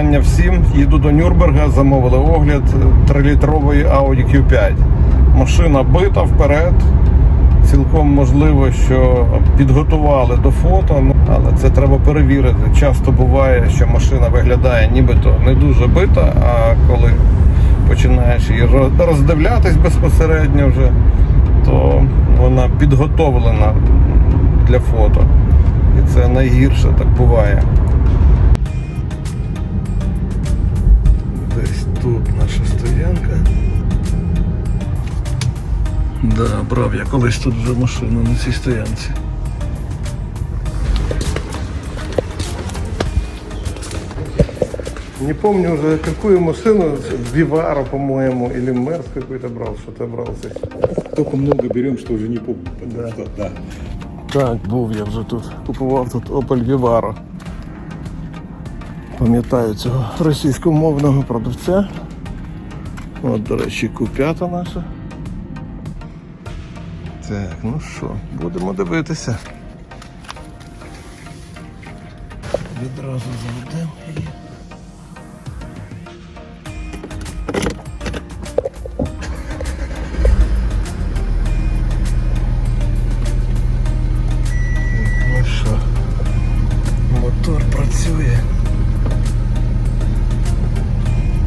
Вітання всім. Їду до Нюрнберга, замовили огляд 3-літрової Audi Q5. Машина бита вперед. Цілком можливо, що підготували до фото, ну, але це треба перевірити. Часто буває, що машина виглядає нібито не дуже бита, а коли починаєш її роздивлятись безпосередньо вже, то вона підготовлена для фото. І це найгірше так буває. Да, брав я колись тут вже машину на цій стоянці. Не помню уже какую машину, Вивара, по-моему, или Мерс какой-то брал, что-то брал здесь. Только много берем, что уже не помню. Да. что, да. Так, був я вже тут. Купував тут Opel Vivaro. Пам'ятаю цього російськомовного продавця. От, до речі, Q5 наша. Так, ну що, будемо дивитися. Відразу заведемо її. Ну що, мотор працює.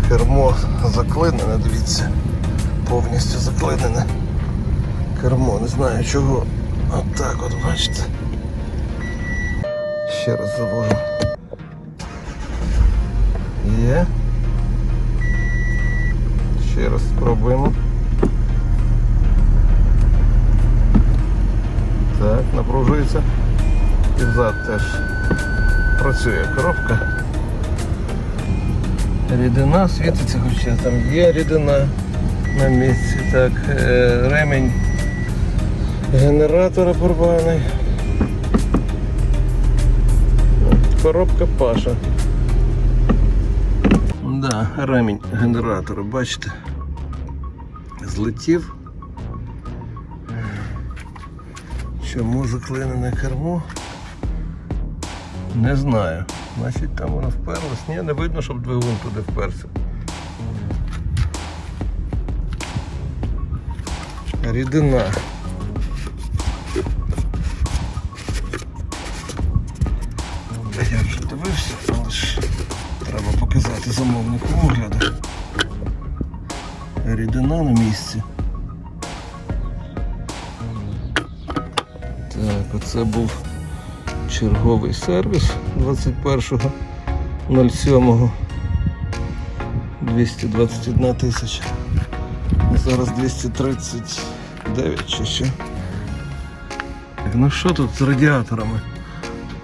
Кермо заклинене, дивіться. Повністю заклинене. Кермо, не знаю чого. От так от, бачите. Ще раз завожу. Є. Ще раз спробуємо. Так, напружується. І взад теж працює коробка. Рідина світиться, хоча там є рідина на місці. Так, е, ремень генератора порваний. Коробка Паша. Да, ремень генератора, бачите? Злетів. Чому заклинене кермо? Не знаю. Значить там воно вперлось. Ні, не видно, щоб двигун туди вперся. Рідина. Показати замовнику огляду. Рідина на місці. Так, оце був черговий сервіс 21.07. 221 тисяча. Зараз 239 чи що. Так, ну що тут з радіаторами?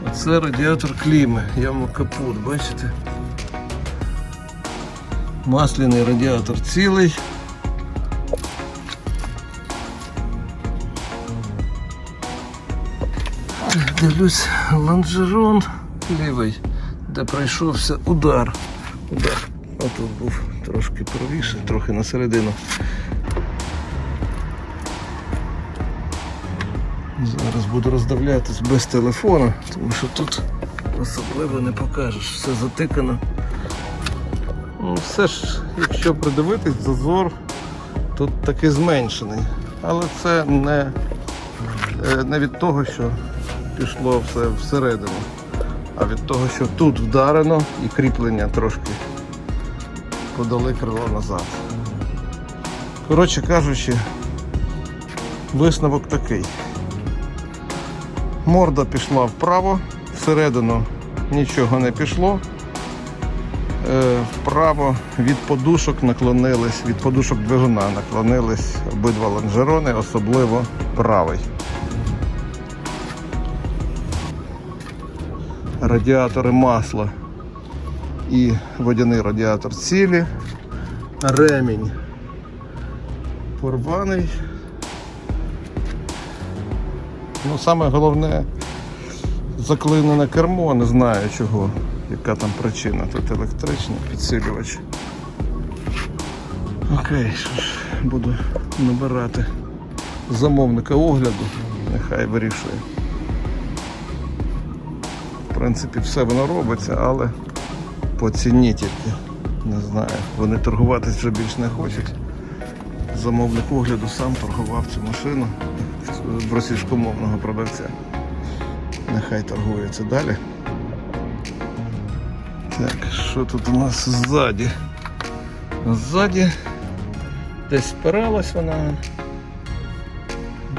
Оце радіатор кліми, йому капут, бачите? Масляний радіатор цілий. Дивлюсь, лонжерон лівий, де пройшовся удар. Удар. Отут був трошки правіше, трохи на середину. Зараз буду роздивлятись без телефона, тому що тут особливо не покажеш, все затикано. Ну, все ж, якщо придивитись, зазор тут таки зменшений. Але це не, е, не від того, що пішло все всередину, а від того, що тут вдарено і кріплення трошки подали крило назад. Коротше кажучи, висновок такий. Морда пішла вправо, всередину нічого не пішло. Е, Вправо від подушок наклонились, від подушок двигуна наклонились обидва лонжерони, особливо правий. Радіатори масла і водяний радіатор цілі. Ремінь порваний. Ну, саме головне заклинене кермо, не знаю чого, яка там причина. Тут електричний підсилювач. Окей, що ж, буду набирати замовника огляду, нехай вирішує. В принципі, все воно робиться, але По ціні тільки. Не знаю. Вони торгуватись вже більш не хочуть. Замовник огляду сам торгував цю машину в російськомовного продавця. Нехай торгується далі. Так, що тут у нас ззаді? Ззаді десь спиралась вона.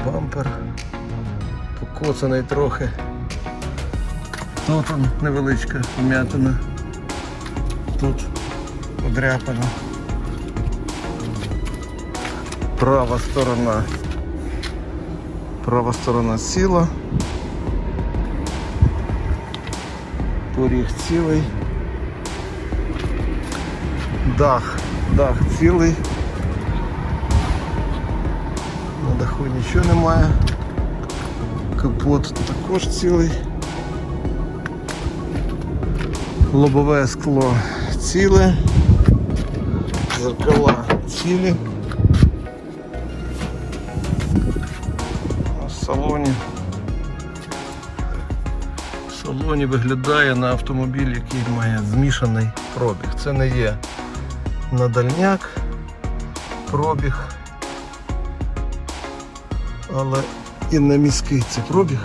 Бампер покоцаний трохи. Тут он невеличка вмятина. Тут подряпана. Права сторона. Права сторона сіла. Поріг цілий. Дах. Дах цілий. На даху нічого немає. Капот також цілий. Лобове скло ціле. Зеркала цілі. В салоні. В салоні виглядає на автомобіль, який має змішаний пробіг. Це не є на дальняк пробіг, але і на міський це пробіг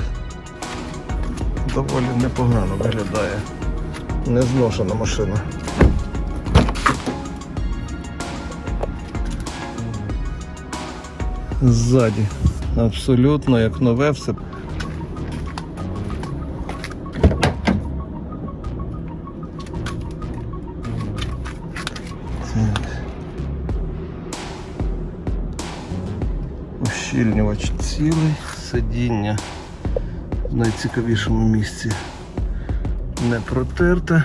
доволі непогано виглядає. Незношена машина. Ззаді. Абсолютно як нове все. Цілий, сидіння в найцікавішому місці не протерте,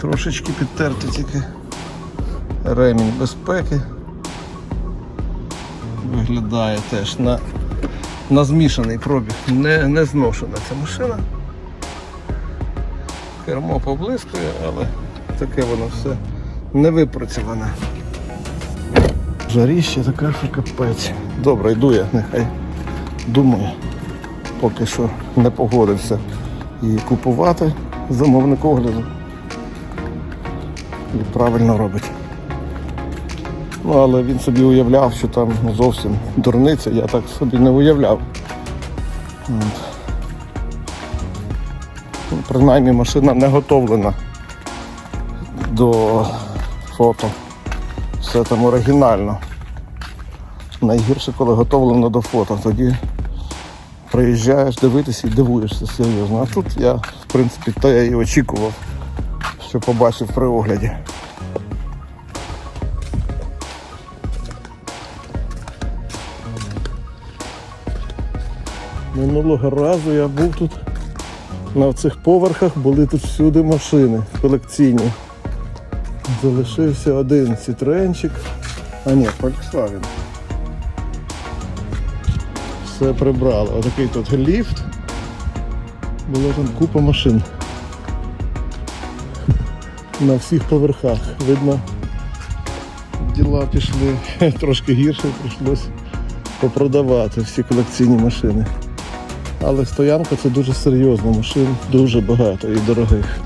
трошечки підтерте тільки ремінь безпеки. Виглядає теж на, на змішаний пробіг, не, не зношена ця машина. Кермо поблискує, але таке воно все не випрацьоване. Жаріще така, що капець. Добре, йду я, нехай думаю. Поки що не погодився і купувати замовник огляду. І правильно робить. Ну, але він собі уявляв, що там зовсім дурниця, я так собі не уявляв. Ну, Принаймні машина не готовлена до фото. Все там оригінально. Найгірше, коли готовлено до фото. Тоді приїжджаєш дивитися і дивуєшся серйозно. А тут я, в принципі, то я і очікував, що побачив при огляді. Минулого разу я був тут на цих поверхах, були тут всюди машини колекційні. Залишився один Citroenчик. А ні, Volkswagen. Все прибрали. Отакий тут ліфт. Було там купа машин. На всіх поверхах. Видно, діла пішли трошки гірше, прийшлось попродавати всі колекційні машини. Але стоянка це дуже серйозна, машин дуже багато і дорогих.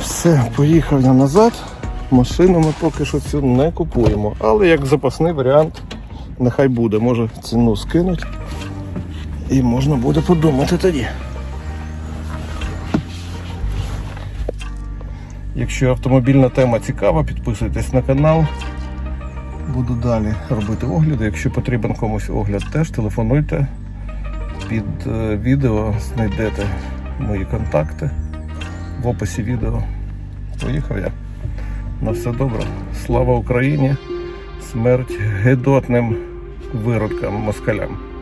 Все, поїхав я назад. Машину ми поки що цю не купуємо. Але як запасний варіант, нехай буде. Може ціну скинуть. І можна буде подумати тоді. Якщо автомобільна тема цікава, підписуйтесь на канал. Буду далі робити огляди. Якщо потрібен комусь огляд, теж телефонуйте. Під е, відео знайдете мої контакти в описі відео. Поїхав я. На все добре. Слава Україні! Смерть гидотним виродкам москалям.